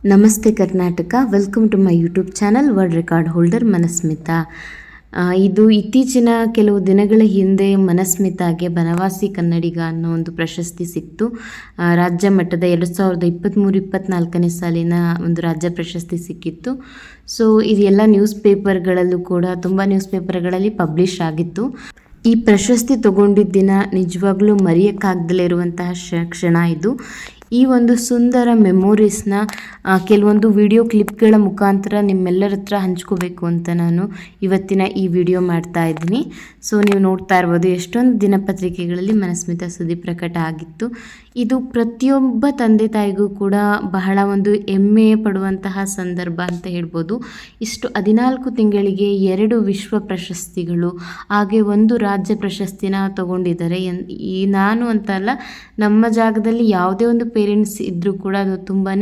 ನಮಸ್ತೆ Karnataka. Welcome to my YouTube channel world record holder Manasmita ಇದು ಇತ್ತೀಚಿನ ಕೆಲವು ದಿನಗಳ ಹಿಂದೆ ಮನಸ್ಮಿತಾಗೆ ಬನವಾಸಿ ಕನ್ನಡಿಗ ಅನ್ನೋ ಒಂದು ಪ್ರಶಸ್ತಿ ಸಿಕ್ತು. ರಾಜ್ಯ ಮಟ್ಟದ ಎರಡು ಸಾವಿರದ ಇಪ್ಪತ್ತ್ಮೂರು ಇಪ್ಪತ್ತ್ನಾಲ್ಕನೇ ಸಾಲಿನ ಒಂದು ರಾಜ್ಯ ಪ್ರಶಸ್ತಿ ಸಿಕ್ಕಿತ್ತು. ಸೊ ಇದೆಲ್ಲ ನ್ಯೂಸ್ ಪೇಪರ್ಗಳಲ್ಲೂ ಕೂಡ, ತುಂಬ ನ್ಯೂಸ್ ಪೇಪರ್ಗಳಲ್ಲಿ ಪಬ್ಲಿಷ್ ಆಗಿತ್ತು. ಈ ಪ್ರಶಸ್ತಿ ತಗೊಂಡಿದ್ದ ದಿನ ನಿಜವಾಗ್ಲೂ ಮರೆಯೋಕ್ಕಾಗ್ದಲೇ ಇರುವಂತಹ ಕ್ಷಣ ಇದು. ಈ ಒಂದು ಸುಂದರ ಮೆಮೊರೀಸ್ನ ಕೆಲವೊಂದು ವಿಡಿಯೋ ಕ್ಲಿಪ್ಗಳ ಮುಖಾಂತರ ನಿಮ್ಮೆಲ್ಲರ ಹತ್ರ ಹಂಚ್ಕೋಬೇಕು ಅಂತ ನಾನು ಇವತ್ತಿನ ಈ ವಿಡಿಯೋ ಮಾಡ್ತಾ ಇದ್ದೀನಿ. ಸೊ ನೀವು ನೋಡ್ತಾ ಇರ್ಬೋದು, ಎಷ್ಟೊಂದು ದಿನಪತ್ರಿಕೆಗಳಲ್ಲಿ ಮನಸ್ಮಿತ ಸುದ್ದಿ ಪ್ರಕಟ ಆಗಿತ್ತು. ಇದು ಪ್ರತಿಯೊಬ್ಬ ತಂದೆ ತಾಯಿಗೂ ಕೂಡ ಬಹಳ ಒಂದು ಹೆಮ್ಮೆ ಪಡುವಂತಹ ಸಂದರ್ಭ ಅಂತ ಹೇಳ್ಬೋದು. ಇಷ್ಟು ಹದಿನಾಲ್ಕು ತಿಂಗಳಿಗೆ ಎರಡು ವಿಶ್ವ ಪ್ರಶಸ್ತಿಗಳು, ಹಾಗೆ ಒಂದು ರಾಜ್ಯ ಪ್ರಶಸ್ತಿನ ತಗೊಂಡಿದ್ದಾರೆ. ಈ ನಾನು ಅಂತಲ್ಲ, ನಮ್ಮ ಜಾಗದಲ್ಲಿ ಯಾವುದೇ ಒಂದು ಪೇರೆಂಟ್ಸ್ ಇದ್ದರೂ ಕೂಡ ಅದು ತುಂಬಾ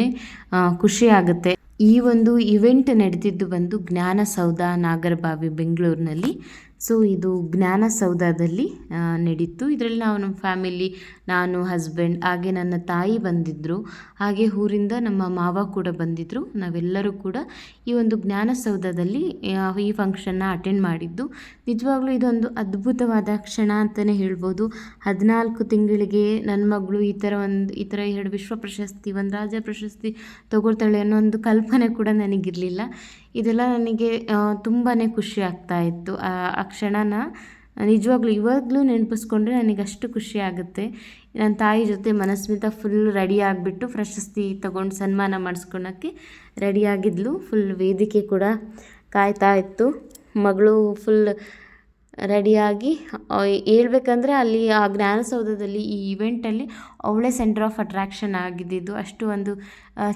ಖುಷಿ ಆಗುತ್ತೆ. ಈ ಒಂದು ಇವೆಂಟ್ ನಡೆದಿದ್ದು ಬಂದು ಜ್ಞಾನಸೌಧ ನಾಗರಬಾವಿ, ಬೆಂಗಳೂರಿನಲ್ಲಿ. ಸೊ ಇದು ಜ್ಞಾನಸೌಧದಲ್ಲಿ ಸೌಧದಲ್ಲಿ ನಡೀತು. ಇದರಲ್ಲಿ ನಾವು ನಮ್ಮ ಫ್ಯಾಮಿಲಿ, ನಾನು, ಹಸ್ಬೆಂಡ್, ಹಾಗೆ ನನ್ನ ತಾಯಿ ಬಂದಿದ್ದರು ಹಾಗೆ ಊರಿಂದ ನಮ್ಮ ಮಾವ ಕೂಡ ಬಂದಿದ್ದರು ನಾವೆಲ್ಲರೂ ಕೂಡ ಈ ಒಂದು ಜ್ಞಾನಸೌಧದಲ್ಲಿ ಸೌಧದಲ್ಲಿ ಈ ಫಂಕ್ಷನ್ನ ಅಟೆಂಡ್ ಮಾಡಿದ್ದು. ನಿಜವಾಗ್ಲೂ ಇದೊಂದು ಅದ್ಭುತವಾದ ಕ್ಷಣ ಅಂತಲೇ ಹೇಳ್ಬೋದು. ಹದಿನಾಲ್ಕು ತಿಂಗಳಿಗೆ ನನ್ನ ಮಗಳು ಈ ಥರ ಒಂದು, ಈ ಥರ ಎರಡು ವಿಶ್ವ ಪ್ರಶಸ್ತಿ, ಒಂದು ರಾಜ್ಯ ಪ್ರಶಸ್ತಿ ತಗೊಳ್ತಾಳೆ ಅನ್ನೋ ಒಂದು ಕಲ್ಪನೆ ಕೂಡ ನನಗಿರಲಿಲ್ಲ. ಇದೆಲ್ಲ ನನಗೆ ತುಂಬಾ ಖುಷಿ ಆಗ್ತಾ ಇತ್ತು. ಆ ಕ್ಷಣನ ನಿಜವಾಗ್ಲೂ ಇವಾಗಲೂ ನೆನಪಿಸ್ಕೊಂಡ್ರೆ ನನಗೆ ಅಷ್ಟು ಖುಷಿ ಆಗುತ್ತೆ. ನನ್ನ ತಾಯಿ ಜೊತೆ ಮನಸ್ಮಿತ ಫುಲ್ ರೆಡಿ ಆಗಿಬಿಟ್ಟು ಪ್ರಶಸ್ತಿ ತಗೊಂಡು ಸನ್ಮಾನ ಮಾಡಿಸ್ಕೊಳಕ್ಕೆ ರೆಡಿಯಾಗಿದ್ಲು ಫುಲ್ ವೇದಿಕೆ ಕೂಡ ಕಾಯ್ತಾ ಇತ್ತು. ಮಗಳು ಫುಲ್ ರೆಡಿಯಾಗಿ ಹೇಳ್ಬೇಕಂದ್ರೆ ಅಲ್ಲಿ ಆ ಜ್ಞಾನಸೌಧದಲ್ಲಿ ಈ ಇವೆಂಟಲ್ಲಿ ಅವಳೇ ಸೆಂಟರ್ ಆಫ್ ಅಟ್ರಾಕ್ಷನ್ ಆಗಿದ್ದಿದ್ದು. ಅಷ್ಟು ಒಂದು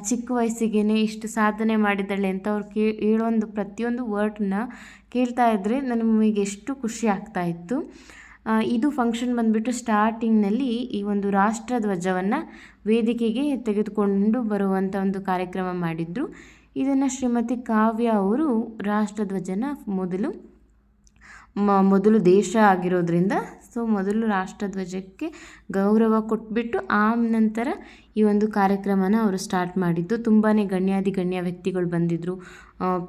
ಚಿಕ್ಕ ವಯಸ್ಸಿಗೆ ಇಷ್ಟು ಸಾಧನೆ ಮಾಡಿದ್ದಾಳೆ ಅಂತ ಅವ್ರು ಕೇ, ಹೇಳೋಂದು ಪ್ರತಿಯೊಂದು ವರ್ಡ್ನ ಕೇಳ್ತಾ ಇದ್ದರೆ ನಮಗೆ ಎಷ್ಟು ಖುಷಿ ಆಗ್ತಾ ಇತ್ತು. ಇದು ಫಂಕ್ಷನ್ ಬಂದುಬಿಟ್ಟು ಸ್ಟಾರ್ಟಿಂಗ್ನಲ್ಲಿ ಈ ಒಂದು ರಾಷ್ಟ್ರಧ್ವಜವನ್ನು ವೇದಿಕೆಗೆ ತೆಗೆದುಕೊಂಡು ಬರುವಂಥ ಒಂದು ಕಾರ್ಯಕ್ರಮ ಮಾಡಿದ್ರು. ಇದನ್ನು ಶ್ರೀಮತಿ ಕಾವ್ಯ ಅವರು ರಾಷ್ಟ್ರಧ್ವಜನ ಮೊದಲು ಮೊದಲು ದೇಶ ಆಗಿರೋದ್ರಿಂದ, ಸೊ ಮೊದಲು ರಾಷ್ಟ್ರಧ್ವಜಕ್ಕೆ ಗೌರವ ಕೊಟ್ಬಿಟ್ಟು ಆ ನಂತರ ಈ ಒಂದು ಕಾರ್ಯಕ್ರಮನ ಅವರು ಸ್ಟಾರ್ಟ್ ಮಾಡಿದ್ದು. ತುಂಬಾ ಗಣ್ಯಾದಿ ಗಣ್ಯ ವ್ಯಕ್ತಿಗಳು ಬಂದಿದ್ದರು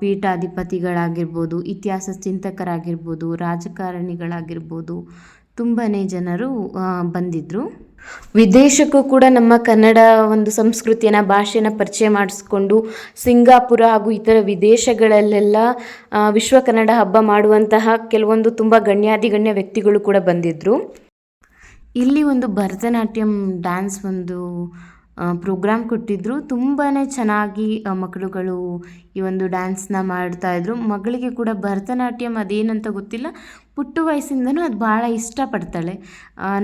ಪೀಠಾಧಿಪತಿಗಳಾಗಿರ್ಬೋದು, ಇತಿಹಾಸ ಚಿಂತಕರಾಗಿರ್ಬೋದು, ರಾಜಕಾರಣಿಗಳಾಗಿರ್ಬೋದು ತುಂಬಾ ಜನರು ಬಂದಿದ್ದರು ವಿದೇಶಕ್ಕೂ ಕೂಡ ನಮ್ಮ ಕನ್ನಡ ಒಂದು ಸಂಸ್ಕೃತಿಯನ್ನು ಭಾಷೆನ ಪರಿಚಯ ಮಾಡಿಸ್ಕೊಂಡು ಸಿಂಗಾಪುರ ಹಾಗೂ ಇತರ ವಿದೇಶಗಳಲ್ಲೆಲ್ಲ ವಿಶ್ವ ಕನ್ನಡ ಹಬ್ಬ ಮಾಡುವಂತಹ ಕೆಲವೊಂದು ತುಂಬ ಗಣ್ಯಾದಿ ಗಣ್ಯ ವ್ಯಕ್ತಿಗಳು ಕೂಡ ಬಂದಿದ್ದರು ಇಲ್ಲಿ ಒಂದು ಭರತನಾಟ್ಯಂ ಡ್ಯಾನ್ಸ್ ಒಂದು ಪ್ರೋಗ್ರಾಮ್ ಕೊಟ್ಟಿದ್ದರು ತುಂಬಾ ಚೆನ್ನಾಗಿ ಮಕ್ಕಳುಗಳು ಈ ಒಂದು ಡ್ಯಾನ್ಸ್ನ ಮಾಡ್ತಾಯಿದ್ರು ಮಗಳಿಗೆ ಕೂಡ ಭರತನಾಟ್ಯಂ ಅದೇನಂತ ಗೊತ್ತಿಲ್ಲ. ಪುಟ್ಟ ವಯಸ್ಸಿಂದನೂ ಅದು ಭಾಳ ಇಷ್ಟಪಡ್ತಾಳೆ.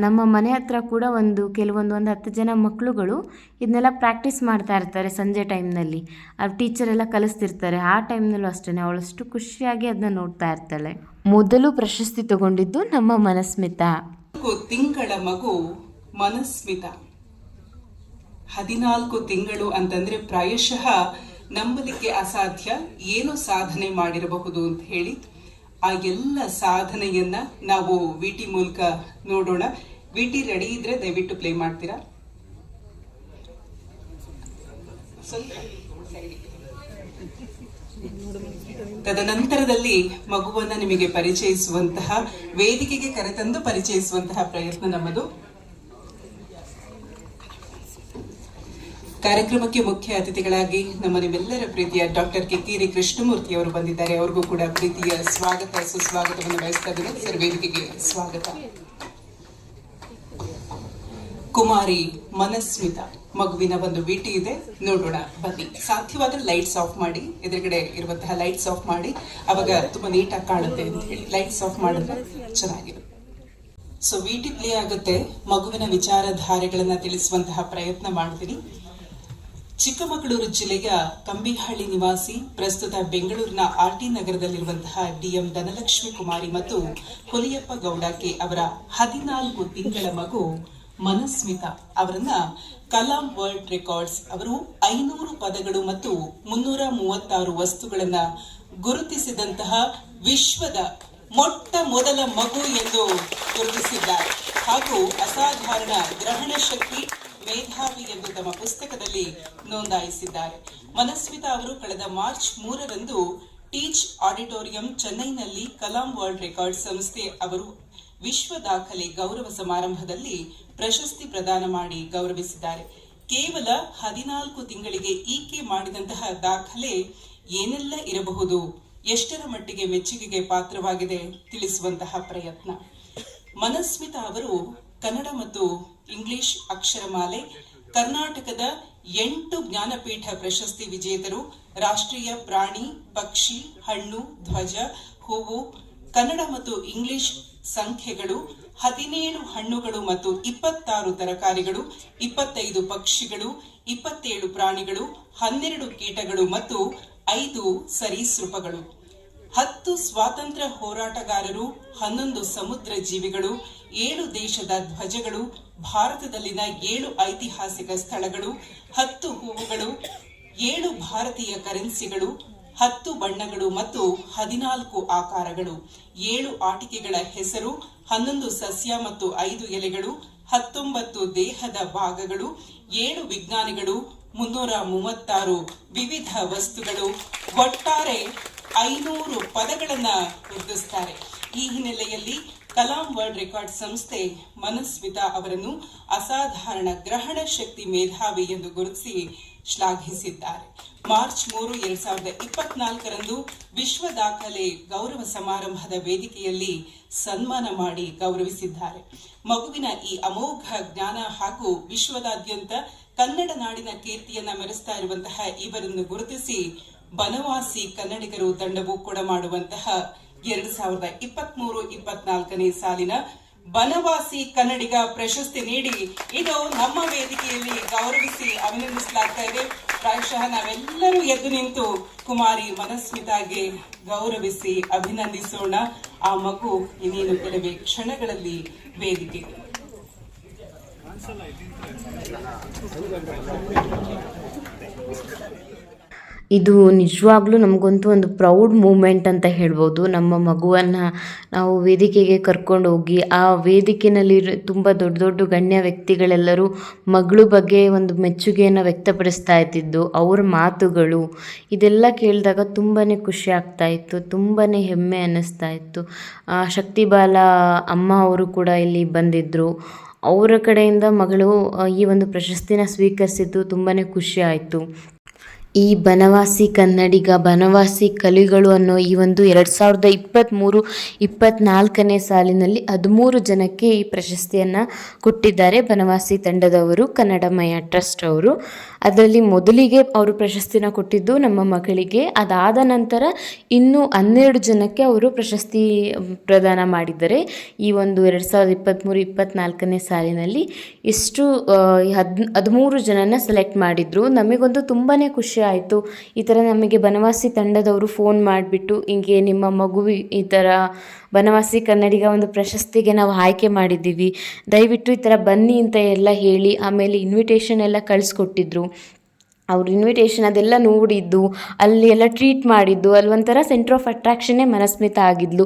ನಮ್ಮ ಮನೆ ಹತ್ರ ಕೂಡ ಒಂದು, ಕೆಲವೊಂದು ಒಂದು ಹತ್ತು ಜನ ಮಕ್ಕಳುಗಳು ಇದನ್ನೆಲ್ಲ ಪ್ರಾಕ್ಟೀಸ್ ಮಾಡ್ತಾ ಇರ್ತಾರೆ ಸಂಜೆ ಟೈಮ್ನಲ್ಲಿ ಅವ್ರ ಟೀಚರ್ ಎಲ್ಲ ಕಲಿಸ್ತಿರ್ತಾರೆ. ಆ ಟೈಮ್ನಲ್ಲೂ ಅಷ್ಟೇ ಅವಳಷ್ಟು ಖುಷಿಯಾಗಿ ಅದನ್ನ ನೋಡ್ತಾ ಇರ್ತಾಳೆ. ಮೊದಲು ಪ್ರಶಸ್ತಿ ತಗೊಂಡಿದ್ದು ನಮ್ಮ ಮನಸ್ಮಿತ. ತಿಂಗಳ ಮಗು ಮನಸ್ಮಿತ. ಹದಿನಾಲ್ಕು ತಿಂಗಳು ಅಂತಂದ್ರೆ ಪ್ರಾಯಶಃ ನಂಬಲಿಕ್ಕೆ ಅಸಾಧ್ಯ, ಏನು ಸಾಧನೆ ಮಾಡಿರಬಹುದು ಅಂತ ಹೇಳಿ ಆ ಎಲ್ಲ ಸಾಧನೆಯನ್ನ ನಾವು ವಿಟಿ ಮೂಲಕ ನೋಡೋಣ. ವಿಟಿ ರೆಡಿ ಇದ್ರೆ ದಯವಿಟ್ಟು ಪ್ಲೇ ಮಾಡ್ತೀರಾ? ತದನಂತರದಲ್ಲಿ ಮಗುವನ್ನ ನಿಮಗೆ ಪರಿಚಯಿಸುವಂತಹ, ವೇದಿಕೆಗೆ ಕರೆತಂದು ಪರಿಚಯಿಸುವಂತಹ ಪ್ರಯತ್ನ ನಮ್ಮದು. ಕಾರ್ಯಕ್ರಮಕ್ಕೆ ಮುಖ್ಯ ಅತಿಥಿಗಳಾಗಿ ನಮ್ಮ ನಿಮ್ಮೆಲ್ಲರ ಪ್ರೀತಿಯ ಡಾಕ್ಟರ್ ಕಿತ್ತೀರಿ ಕೃಷ್ಣಮೂರ್ತಿ ಅವರು ಬಂದಿದ್ದಾರೆ. ಅವ್ರಿಗೂ ಕೂಡ ಪ್ರೀತಿಯ ಸ್ವಾಗತ, ಸುಸ್ವಾಗತವನ್ನು ಬಯಸ್ತಾ ಇದ್ದಾರೆ ಸ್ವಾಗತ. ಕುಮಾರಿ ಮನಸ್ಮಿತ ಮಗುವಿನ ಒಂದು ವಿಟಿ ಇದೆ. ನೋಡೋಣ, ಬನ್ನಿ. ಸಾಧ್ಯವಾದ್ರೆ ಲೈಟ್ಸ್ ಆಫ್ ಮಾಡಿ, ಎದುರುಗಡೆ ಇರುವಂತಹ ಲೈಟ್ಸ್ ಆಫ್ ಮಾಡಿ. ಅವಾಗ ತುಂಬಾ ನೀಟಾಗಿ ಕಾಣುತ್ತೆ ಅಂತ ಹೇಳಿ. ಲೈಟ್ಸ್ ಆಫ್ ಮಾಡಿದ್ರೆ ಚೆನ್ನಾಗಿರುತ್ತೆ ಸೊ, ವಿಟಿ ಪ್ಲೇ ಆಗುತ್ತೆ. ಮಗುವಿನ ವಿಚಾರಧಾರೆಗಳನ್ನ ತಿಳಿಸುವಂತಹ ಪ್ರಯತ್ನ ಮಾಡ್ತೀನಿ. ಚಿಕ್ಕಮಗಳೂರು ಜಿಲ್ಲೆಯ ಕಂಬಿಹಳ್ಳಿ ನಿವಾಸಿ, ಪ್ರಸ್ತುತ ಬೆಂಗಳೂರಿನ ಆರ್ಟಿ ನಗರದಲ್ಲಿರುವಂತಹ ಡಿಎಂ ಧನಲಕ್ಷ್ಮಿ ಕುಮಾರಿ ಮತ್ತು ಹುಲಿಯಪ್ಪ ಗೌಡಕ್ಕೆ ಅವರ ಹದಿನಾಲ್ಕು ತಿಂಗಳ ಮಗು ಮನಸ್ಮಿತ ಅವರನ್ನ ಕಲಾಂ ವರ್ಲ್ಡ್ ರೆಕಾರ್ಡ್ಸ್ ಅವರು ಐನೂರು ಪದಗಳು ಮತ್ತು ಮುನ್ನೂರ ಮೂವತ್ತಾರು ವಸ್ತುಗಳನ್ನ ಗುರುತಿಸಿದಂತಹ ವಿಶ್ವದ ಮೊಟ್ಟ ಮೊದಲ ಮಗು ಎಂದು ಗುರುತಿಸಿದ್ದಾರೆ. ಹಾಗೂ ಅಸಾಧಾರಣ ಗ್ರಹಣ ಶಕ್ತಿ ಮೇಧಾವಿ ಎಂದು ತಮ್ಮ ಪುಸ್ತಕದಲ್ಲಿ ನೋಂದಾಯಿಸಿದ್ದಾರೆ. ಮನಸ್ವಿತಾ ಅವರು ಕಳೆದ ಮಾರ್ಚ್ ಮೂರರಂದು ಟೀಚ್ ಆಡಿಟೋರಿಯಂ ಚೆನ್ನೈನಲ್ಲಿ ಕಲಾಂ ವರ್ಲ್ಡ್ ರೆಕಾರ್ಡ್ ಸಂಸ್ಥೆ ಅವರು ವಿಶ್ವ ದಾಖಲೆ ಗೌರವ ಸಮಾರಂಭದಲ್ಲಿ ಪ್ರಶಸ್ತಿ ಪ್ರದಾನ ಮಾಡಿ ಗೌರವಿಸಿದ್ದಾರೆ. ಕೇವಲ ಹದಿನಾಲ್ಕು ತಿಂಗಳಿಗೆ ಈಕೆ ಮಾಡಿದಂತಹ ದಾಖಲೆ ಏನೆಲ್ಲ ಇರಬಹುದು? ಎಷ್ಟರ ಮಟ್ಟಿಗೆ ಮೆಚ್ಚುಗೆಗೆ ಪಾತ್ರವಾಗಿದೆ ತಿಳಿಸುವಂತಹ ಪ್ರಯತ್ನ. ಮನಸ್ಮಿತಾ ಅವರು ಕನ್ನಡ ಮತ್ತು ಇಂಗ್ಲಿಷ್ ಅಕ್ಷರಮಾಲೆ, ಕರ್ನಾಟಕದ ಎಂಟು ಜ್ಞಾನಪೀಠ ಪ್ರಶಸ್ತಿ ವಿಜೇತರು ರಾಷ್ಟ್ರೀಯ ಪ್ರಾಣಿ, ಪಕ್ಷಿ, ಹಣ್ಣು, ಧ್ವಜ, ಹೂವು, ಕನ್ನಡ ಮತ್ತು ಇಂಗ್ಲಿಷ್ ಸಂಖ್ಯೆಗಳು, ಹದಿನೇಳು ಹಣ್ಣುಗಳು ಮತ್ತು ಇಪ್ಪತ್ತಾರು ತರಕಾರಿಗಳು, ಇಪ್ಪತ್ತೈದು ಪಕ್ಷಿಗಳು, ಇಪ್ಪತ್ತೇಳು ಪ್ರಾಣಿಗಳು, ಹನ್ನೆರಡು ಕೀಟಗಳು ಮತ್ತು ಐದು ಸರೀಸೃಪಗಳು. ಹತ್ತು ಸ್ವಾತಂತ್ರ್ಯ ಹೋರಾಟಗಾರರು, ಹನ್ನೊಂದು ಸಮುದ್ರ ಜೀವಿಗಳು, ಏಳು ದೇಶದ ಧ್ವಜಗಳು, ಭಾರತದಲ್ಲಿನ ಏಳು ಐತಿಹಾಸಿಕ ಸ್ಥಳಗಳು, ಹತ್ತು ಹೂವುಗಳು, ಏಳು ಭಾರತೀಯ ಕರೆನ್ಸಿಗಳು, ಹತ್ತು ಬಣ್ಣಗಳು ಮತ್ತು ಹದಿನಾಲ್ಕು ಆಕಾರಗಳು, ಏಳು ಆಟಿಕೆಗಳ ಹೆಸರು, ಹನ್ನೊಂದು ಸಸ್ಯ ಮತ್ತು ಐದು ಎಲೆಗಳು, ಹತ್ತೊಂಬತ್ತು ದೇಹದ ಭಾಗಗಳು, ಏಳು ವಿಜ್ಞಾನಿಗಳು, ಮುನ್ನೂರ ಮೂವತ್ತಾರು ವಿವಿಧ ವಸ್ತುಗಳು, ಒಟ್ಟಾರೆ ಐನೂರು ಪದಗಳನ್ನ ಗುರುತಿಸ್ತಾರೆ ಈ ಹಿನ್ನೆಲೆಯಲ್ಲಿ ಕಲಾಂ ವರ್ಲ್ಡ್ ರೆಕಾರ್ಡ್ ಸಂಸ್ಥೆ ಮನಸ್ವಿತಾ ಅವರನ್ನು ಅಸಾಧಾರಣ ಗ್ರಹಣ ಶಕ್ತಿ ಮೇಧಾವಿ ಎಂದು ಗುರುತಿಸಿ ಶ್ಲಾಘಿಸಿದ್ದಾರೆ. ಮಾರ್ಚ್ ಮೂರು, ಎರಡ್ ಸಾವಿರದ ಇಪ್ಪತ್ನಾಲ್ಕರಂದು ವಿಶ್ವ ದಾಖಲೆ ಗೌರವ ಸಮಾರಂಭದ ವೇದಿಕೆಯಲ್ಲಿ ಸನ್ಮಾನ ಮಾಡಿ ಗೌರವಿಸಿದ್ದಾರೆ. ಮಗುವಿನ ಈ ಅಮೋಘ ಜ್ಞಾನ ಹಾಗೂ ವಿಶ್ವದಾದ್ಯಂತ ಕನ್ನಡ ನಾಡಿನ ಕೀರ್ತಿಯನ್ನ ಮೆರೆಸ್ತಾ ಇರುವಂತಹ ಇವರನ್ನು ಗುರುತಿಸಿ ಬನವಾಸಿ ಕನ್ನಡಿಗರು ತಂಡವು ಕೂಡ ಮಾಡುವಂತಹ ಎರಡು ಸಾವಿರದ ಇಪ್ಪತ್ಮೂರು ಇಪ್ಪತ್ನಾಲ್ಕನೇ ಸಾಲಿನ ಬನವಾಸಿ ಕನ್ನಡಿಗ ಪ್ರಶಸ್ತಿ ನೀಡಿ ಇದು ನಮ್ಮ ವೇದಿಕೆಯಲ್ಲಿ ಗೌರವಿಸಿ ಅಭಿನಂದಿಸಲಾಗ್ತಾ ಇದೆ. ಪ್ರಾಯಶಃ ನಾವೆಲ್ಲರೂ ಎದ್ದು ನಿಂತು ಕುಮಾರಿ ಮನಸ್ಮಿತಾಗೆ ಗೌರವಿಸಿ ಅಭಿನಂದಿಸೋಣ. ಆ ಮಗು ಇನ್ನೇನು ಕೆಲವೇ ಕ್ಷಣಗಳಲ್ಲಿ ವೇದಿಕೆಗೆ ಇದು ನಿಜವಾಗ್ಲೂ ನಮಗಂತೂ ಒಂದು ಪ್ರೌಡ್ ಮೂಮೆಂಟ್ ಅಂತ ಹೇಳ್ಬೋದು. ನಮ್ಮ ಮಗುವನ್ನು ನಾವು ವೇದಿಕೆಗೆ ಕರ್ಕೊಂಡು ಹೋಗಿ, ಆ ವೇದಿಕೆಯಲ್ಲಿ ತುಂಬ ದೊಡ್ಡ ದೊಡ್ಡ ಗಣ್ಯ ವ್ಯಕ್ತಿಗಳೆಲ್ಲರೂ ಮಗಳು ಬಗ್ಗೆ ಒಂದು ಮೆಚ್ಚುಗೆಯನ್ನು ವ್ಯಕ್ತಪಡಿಸ್ತಾ ಇದ್ದಿದ್ದು, ಅವ್ರ ಮಾತುಗಳು, ಇದೆಲ್ಲ ಕೇಳಿದಾಗ ತುಂಬಾ ಖುಷಿ ಆಗ್ತಾ ಇತ್ತು ತುಂಬಾ ಹೆಮ್ಮೆ ಅನ್ನಿಸ್ತಾ ಇತ್ತು. ಶಕ್ತಿ ಶಕ್ತಿಬಾಲ ಅಮ್ಮ ಅವರು ಕೂಡ ಇಲ್ಲಿ ಬಂದಿದ್ದರು ಅವರ ಕಡೆಯಿಂದ ಮಗಳು ಈ ಒಂದು ಪ್ರಶಸ್ತಿನ ಸ್ವೀಕರಿಸಿದ್ದು ತುಂಬಾ ಖುಷಿ ಆಯಿತು. ಈ ಬನವಾಸಿ ಕನ್ನಡಿಗ, ಬನವಾಸಿ ಕಲಿಗಳು ಅನ್ನೋ ಈ ಒಂದು ಎರಡು ಸಾವಿರದ ಇಪ್ಪತ್ತ್ಮೂರು ಇಪ್ಪತ್ತ್ನಾಲ್ಕನೇ ಸಾಲಿನಲ್ಲಿ ಹದಿಮೂರು ಜನಕ್ಕೆ ಈ ಪ್ರಶಸ್ತಿಯನ್ನು ಕೊಟ್ಟಿದ್ದಾರೆ ಬನವಾಸಿ ತಂಡದವರು ಕನ್ನಡಮಯ ಟ್ರಸ್ಟ್ ಅವರು. ಅದರಲ್ಲಿ ಮೊದಲಿಗೆ ಅವರು ಪ್ರಶಸ್ತಿನ ಕೊಟ್ಟಿದ್ದು ನಮ್ಮ ಮಗಳಿಗೆ. ಅದಾದ ನಂತರ ಇನ್ನೂ ಹನ್ನೆರಡು ಜನಕ್ಕೆ ಅವರು ಪ್ರಶಸ್ತಿ ಪ್ರದಾನ ಮಾಡಿದ್ದಾರೆ. ಈ ಒಂದು ಎರಡು ಸಾವಿರದ ಇಪ್ಪತ್ತ್ಮೂರು ಇಪ್ಪತ್ತ್ನಾಲ್ಕನೇ ಸಾಲಿನಲ್ಲಿ ಇಷ್ಟು ಹದ್, ಹದಿಮೂರು ಜನನ ಸೆಲೆಕ್ಟ್ ಮಾಡಿದರು. ನಮಗೊಂದು ತುಂಬಾ ಖುಷಿ ಆಯಿತು. ಈ ಥರ ನಮಗೆ ಬನವಾಸಿ ತಂಡದವರು ಫೋನ್ ಮಾಡಿಬಿಟ್ಟು, ಹಿಂಗೆ ನಿಮ್ಮ ಮಗು ಈ ಥರ ಬನವಾಸಿ ಕನ್ನಡಿಗ ಒಂದು ಪ್ರಶಸ್ತಿಗೆ ನಾವು ಆಯ್ಕೆ ಮಾಡಿದ್ದೀವಿ. ದಯವಿಟ್ಟು ಈ ಥರ ಬನ್ನಿ ಅಂತ ಎಲ್ಲ ಹೇಳಿ, ಆಮೇಲೆ ಇನ್ವಿಟೇಷನ್ ಎಲ್ಲ ಕಳಿಸ್ಕೊಟ್ಟಿದ್ರು. ಅವ್ರ ಇನ್ವಿಟೇಷನ್ ಅದೆಲ್ಲ ನೋಡಿದ್ದು, ಅಲ್ಲಿ ಎಲ್ಲ ಟ್ರೀಟ್ ಮಾಡಿದ್ದು, ಅಲ್ಲಿ ಒಂಥರ ಸೆಂಟ್ರ್ ಆಫ್ ಅಟ್ರಾಕ್ಷನ್ನೇ ಮನಸ್ಮಿತ ಆಗಿದ್ಲು.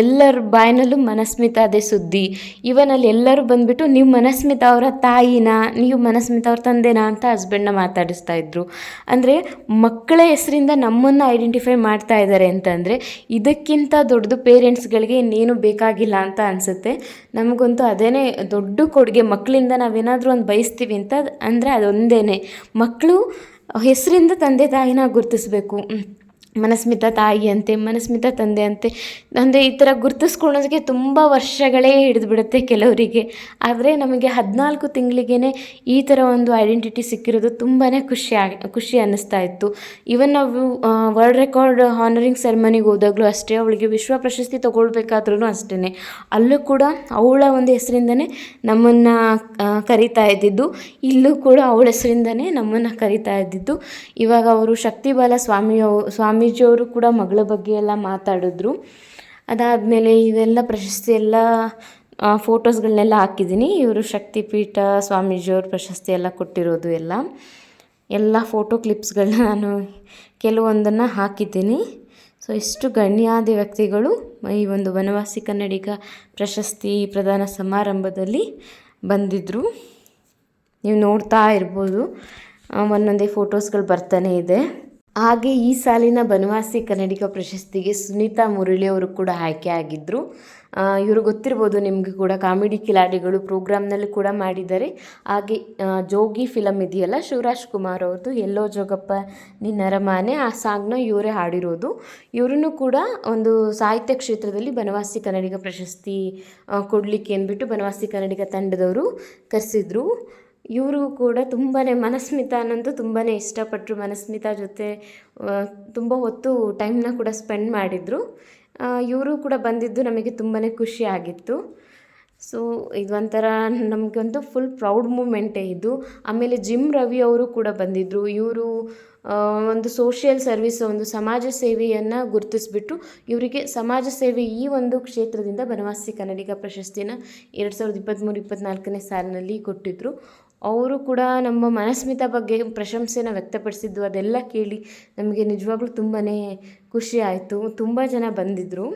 ಎಲ್ಲರ ಬಾಯಿನಲ್ಲೂ ಮನಸ್ಮಿತ ಅದೇ ಸುದ್ದಿ. ಇವನ್ ಅಲ್ಲಿ ಎಲ್ಲರೂ ಬಂದುಬಿಟ್ಟು, ನೀವು ಮನಸ್ಮಿತ ಅವರ ತಾಯಿನಾ? ನೀವು ಮನಸ್ಮಿತ ಅವ್ರ ತಂದೆನಾ? ಅಂತ ಹಸ್ಬೆಂಡ್ನ ಮಾತಾಡಿಸ್ತಾ ಇದ್ರು. ಅಂದರೆ, ಮಕ್ಕಳ ಹೆಸರಿಂದ ನಮ್ಮನ್ನು ಐಡೆಂಟಿಫೈ ಮಾಡ್ತಾ ಇದ್ದಾರೆ ಅಂತಂದರೆ, ಇದಕ್ಕಿಂತ ದೊಡ್ಡದು ಪೇರೆಂಟ್ಸ್ಗಳಿಗೆ ಇನ್ನೇನು ಬೇಕಾಗಿಲ್ಲ ಅಂತ ಅನಿಸುತ್ತೆ. ನಮಗಂತೂ ಅದೇನೇ ದೊಡ್ಡ ಕೊಡುಗೆ. ಮಕ್ಕಳಿಂದ ನಾವೇನಾದರೂ ಒಂದು ಬಯಸ್ತೀವಿ ಅಂತ ಅಂದರೆ ಅದೊಂದೇ ಮಕ್ಕಳು ಹೆಸರಿಂದ ತಂದೆ ತಾಯಿನ ಗುರುತಿಸ್ಬೇಕು. ಮನಸ್ಮಿತ ತಾಯಿ ಅಂತೆ ಮನಸ್ಮಿತ ತಂದೆ ಅಂತೆ ಅಂದರೆ ಈ ಥರ ಗುರುತಿಸ್ಕೊಳ್ಳೋದಕ್ಕೆ ತುಂಬ ವರ್ಷಗಳೇ ಹಿಡಿದ್ಬಿಡುತ್ತೆ ಕೆಲವರಿಗೆ. ಆದರೆ ನಮಗೆ ಹದಿನಾಲ್ಕು ತಿಂಗಳಿಗೇ ಈ ಥರ ಒಂದು ಐಡೆಂಟಿಟಿ ಸಿಕ್ಕಿರೋದು ತುಂಬಾ ಖುಷಿ ಆಗಿ, ಖುಷಿ ಅನ್ನಿಸ್ತಾ ಇತ್ತು. ಇವನ್ ನಾವು ವರ್ಲ್ಡ್ ರೆಕಾರ್ಡ್ ಹಾನರಿಂಗ್ ಸೆರೆಮನಿಗೆ ಹೋದಾಗಲೂ ಅಷ್ಟೇ, ಅವಳಿಗೆ ವಿಶ್ವ ಪ್ರಶಸ್ತಿ ತೊಗೊಳ್ಬೇಕಾದ್ರೂ ಅಷ್ಟೇ ಅಲ್ಲೂ ಕೂಡ ಅವಳ ಒಂದು ಹೆಸರಿಂದನೇ ನಮ್ಮನ್ನು ಕರೀತಾ ಇದ್ದಿದ್ದು. ಇಲ್ಲೂ ಕೂಡ ಅವಳ ಹೆಸರಿಂದನೇ ನಮ್ಮನ್ನು ಕರಿತಾ ಇದ್ದಿದ್ದು. ಇವಾಗ ಅವರು ಶಕ್ತಿಬಾಲ ಸ್ವಾಮಿ ಸ್ವಾಮೀಜಿಯವರು ಕೂಡ ಮಗಳ ಬಗ್ಗೆ ಎಲ್ಲ ಮಾತಾಡಿದ್ರು. ಅದಾದಮೇಲೆ ಇವೆಲ್ಲ ಪ್ರಶಸ್ತಿ ಎಲ್ಲ ಫೋಟೋಸ್ಗಳನ್ನೆಲ್ಲ ಹಾಕಿದ್ದೀನಿ. ಇವರು ಶಕ್ತಿಪೀಠ ಸ್ವಾಮೀಜಿಯವ್ರ ಪ್ರಶಸ್ತಿ ಎಲ್ಲ ಕೊಟ್ಟಿರೋದು ಎಲ್ಲ. ಎಲ್ಲ ಫೋಟೋ ಕ್ಲಿಪ್ಸ್ಗಳನ್ನ ನಾನು ಕೆಲವೊಂದನ್ನು ಹಾಕಿದ್ದೀನಿ. ಸೊ, ಇಷ್ಟು ಗಣ್ಯಾದಿ ವ್ಯಕ್ತಿಗಳು ಈ ಒಂದು ವನವಾಸಿ ಕನ್ನಡಿಗ ಪ್ರಶಸ್ತಿ ಪ್ರದಾನ ಸಮಾರಂಭದಲ್ಲಿ ಬಂದಿದ್ದರು ನೀವು ನೋಡ್ತಾ ಇರ್ಬೋದು. ಒಂದೊಂದೇ ಫೋಟೋಸ್ಗಳು ಬರ್ತಾನೆ ಇದೆ. ಹಾಗೆ ಈ ಸಾಲಿನ ಬನವಾಸಿ ಕನ್ನಡಿಗ ಪ್ರಶಸ್ತಿಗೆ ಸುನೀತಾ ಮುರಳಿ ಅವರು ಕೂಡ ಆಯ್ಕೆ ಆಗಿದ್ದರು ಇವರು ಗೊತ್ತಿರ್ಬೋದು ನಿಮಗೆ ಕೂಡ ಕಾಮಿಡಿ ಕಿಲಾಡಿಗಳು ಪ್ರೋಗ್ರಾಮ್ನಲ್ಲಿ ಕೂಡ ಮಾಡಿದ್ದಾರೆ. ಹಾಗೆ ಜೋಗಿ ಫಿಲಮ್ ಇದೆಯಲ್ಲ, ಶಿವರಾಜ್ ಕುಮಾರ್ ಅವ್ರದ್ದು ಎಲ್ಲೋ ಜೋಗಪ್ಪ ನಿನ್ನರಮಾನೆ ಆ ಸಾಂಗ್ನ ಇವರೇ ಹಾಡಿರೋದು. ಇವರನ್ನು ಕೂಡ ಒಂದು ಸಾಹಿತ್ಯ ಕ್ಷೇತ್ರದಲ್ಲಿ ಬನವಾಸಿ ಕನ್ನಡಿಗ ಪ್ರಶಸ್ತಿ ಕೊಡಲಿಕ್ಕೆ ಅಂದ್ಬಿಟ್ಟು ಬನವಾಸಿ ಕನ್ನಡಿಗ ತಂಡದವರು ಕರೆಸಿದ್ರು. ಇವರು ಕೂಡ ತುಂಬಾ ಮನಸ್ಮಿತಾ ಅನ್ನಂತೂ ತುಂಬಾ ಇಷ್ಟಪಟ್ಟರು ಮನಸ್ಮಿತಾ ಜೊತೆ ತುಂಬ ಹೊತ್ತು ಟೈಮ್ನ ಕೂಡ ಸ್ಪೆಂಡ್ ಮಾಡಿದರು. ಇವರು ಕೂಡ ಬಂದಿದ್ದು ನಮಗೆ ತುಂಬಾ ಖುಷಿ ಆಗಿತ್ತು. ಸೊ ಇದೊಂಥರ ನಮಗಂತೂ ಫುಲ್ ಪ್ರೌಡ್ ಮೂಮೆಂಟೇ ಇದು. ಆಮೇಲೆ ಜಿಮ್ ರವಿ ಅವರು ಕೂಡ ಬಂದಿದ್ದರು ಇವರು ಒಂದು ಸೋಷಿಯಲ್ ಸರ್ವಿಸ್ ಒಂದು ಸಮಾಜ ಸೇವೆಯನ್ನು ಗುರುತಿಸ್ಬಿಟ್ಟು ಇವರಿಗೆ ಸಮಾಜ ಸೇವೆ ಈ ಒಂದು ಕ್ಷೇತ್ರದಿಂದ ಬನವಾಸಿ ಕನ್ನಡಿಗ ಪ್ರಶಸ್ತಿನ ಎರಡು ಸಾವಿರದ ಇಪ್ಪತ್ತ್ಮೂರು ಇಪ್ಪತ್ತ್ನಾಲ್ಕನೇ ಸಾಲಿನಲ್ಲಿ ಕೊಟ್ಟಿದ್ದರು ಅವರು ಕೂಡ ನಮ್ಮ ಮನಸ್ಮಿತ ಬಗ್ಗೆ ಪ್ರಶಂಸೆನ ವ್ಯಕ್ತಪಡಿಸಿದ್ದು ಅದೆಲ್ಲ ಕೇಳಿ ನಮಗೆ ನಿಜವಾಗ್ಲೂ ತುಂಬಾ ಖುಷಿ ಆಯಿತು. ತುಂಬ ಜನ ಬಂದಿದ್ರು.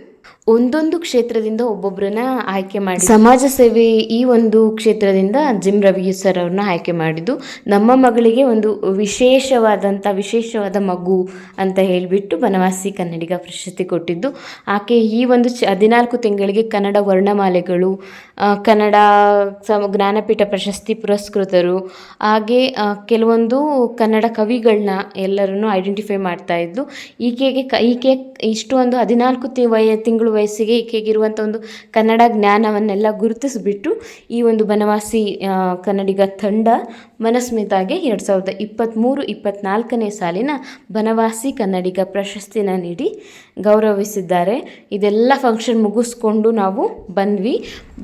ಒಂದೊಂದು ಕ್ಷೇತ್ರದಿಂದ ಒಬ್ಬೊಬ್ಬರನ್ನ ಆಯ್ಕೆ ಮಾಡಿ ಸಮಾಜ ಸೇವೆ ಈ ಒಂದು ಕ್ಷೇತ್ರದಿಂದ ಜಿಮ್ ರವಿ ಸರ್ ಅವ್ರನ್ನ ಆಯ್ಕೆ ಮಾಡಿದ್ದು. ನಮ್ಮ ಮಗಳಿಗೆ ಒಂದು ವಿಶೇಷವಾದಂಥ ವಿಶೇಷವಾದ ಮಗು ಅಂತ ಹೇಳಿಬಿಟ್ಟು ಬನವಾಸಿ ಕನ್ನಡಿಗ ಪ್ರಶಸ್ತಿ ಕೊಟ್ಟಿದ್ದು. ಆಕೆ ಈ ಒಂದು ಚ, ಹದಿನಾಲ್ಕು ತಿಂಗಳಿಗೆ ಕನ್ನಡ ವರ್ಣಮಾಲೆಗಳು ಕನ್ನಡ ಸಮ, ಜ್ಞಾನಪೀಠ ಪ್ರಶಸ್ತಿ ಪುರಸ್ಕೃತರು, ಹಾಗೆ ಕೆಲವೊಂದು ಕನ್ನಡ ಕವಿಗಳನ್ನ ಎಲ್ಲರನ್ನು ಐಡೆಂಟಿಫೈ ಮಾಡ್ತಾ ಇದ್ದು, ಈಕೆಗೆ ಈಕೆ ಇಷ್ಟು ಒಂದು ಹದಿನಾಲ್ಕು ವಯ ತಿಂಗಳು ವಯಸ್ಸಿಗೆ ಈಕೆಗಿರುವಂಥ ಒಂದು ಕನ್ನಡ ಜ್ಞಾನವನ್ನೆಲ್ಲ ಗುರುತಿಸಿಬಿಟ್ಟು ಈ ಒಂದು ಬನವಾಸಿ ಕನ್ನಡಿಗ ತಂಡ ಮನಸ್ಮಿತಾಗೆ ಎರಡು ಸಾವಿರದ ಇಪ್ಪತ್ತ್ಮೂರು, ಇಪ್ಪತ್ತ್ನಾಲ್ಕನೇ ಸಾಲಿನ ಬನವಾಸಿ ಕನ್ನಡಿಗ ಪ್ರಶಸ್ತಿನ ನೀಡಿ ಗೌರವಿಸಿದ್ದಾರೆ. ಇದೆಲ್ಲ ಫಂಕ್ಷನ್ ಮುಗಿಸ್ಕೊಂಡು ನಾವು ಬಂದ್ವಿ.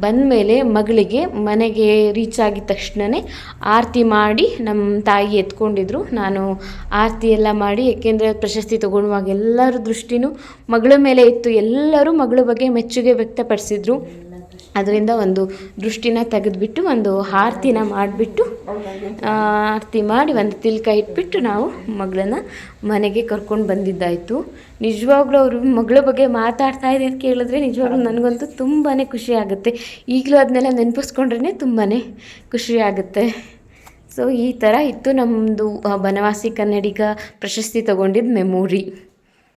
ಬಂದಮೇಲೆ ಮಗಳಿಗೆ ಮನೆಗೆ ರೀಚ್ ಆಗಿದ ತಕ್ಷಣವೇ ಆರತಿ ಮಾಡಿ ನಮ್ಮ ತಾಯಿ ಎತ್ಕೊಂಡಿದ್ರು. ನಾನು ಆರತಿ ಎಲ್ಲ ಮಾಡಿ, ಏಕೆಂದರೆ ಪ್ರಶಸ್ತಿ ತಗೊಳ್ಳುವಾಗ ಎಲ್ಲರ ದೃಷ್ಟಿನೂ ಮಗಳ ಮೇಲೆ ಇತ್ತು. ಎಲ್ಲರೂ ಮಗಳ ಬಗ್ಗೆ ಮೆಚ್ಚುಗೆ ವ್ಯಕ್ತಪಡಿಸಿದ್ರು. ಅದರಿಂದ ಒಂದು ದೃಷ್ಟಿನ ತೆಗೆದುಬಿಟ್ಟು, ಒಂದು ಆರ್ತಿನ ಮಾಡಿಬಿಟ್ಟು ಆರತಿ ಮಾಡಿ ಒಂದು ತಿಲ್ಕ ಇಟ್ಬಿಟ್ಟು ನಾವು ಮಗಳನ್ನ ಮನೆಗೆ ಕರ್ಕೊಂಡು ಬಂದಿದ್ದಾಯಿತು. ನಿಜವಾಗ್ಲೂ ಅವರು ಮಗಳ ಬಗ್ಗೆ ಮಾತಾಡ್ತಾ ಇದ್ದಿದ್ದು ಕೇಳಿದ್ರೆ ನಿಜವಾಗ್ಲೂ ನನಗಂತೂ ತುಂಬಾ ಖುಷಿ ಆಗುತ್ತೆ. ಈಗಲೂ ಅದನ್ನೆಲ್ಲ ನೆನಪಿಸ್ಕೊಂಡ್ರೆ ತುಂಬಾ ಖುಷಿ ಆಗುತ್ತೆ. ಸೊ ಈ ಥರ ಇತ್ತು ನಮ್ಮದು ಬನವಾಸಿ ಕನ್ನಡಿಗ ಪ್ರಶಸ್ತಿ ತಗೊಂಡಿದ್ದ ಮೆಮೊರಿ.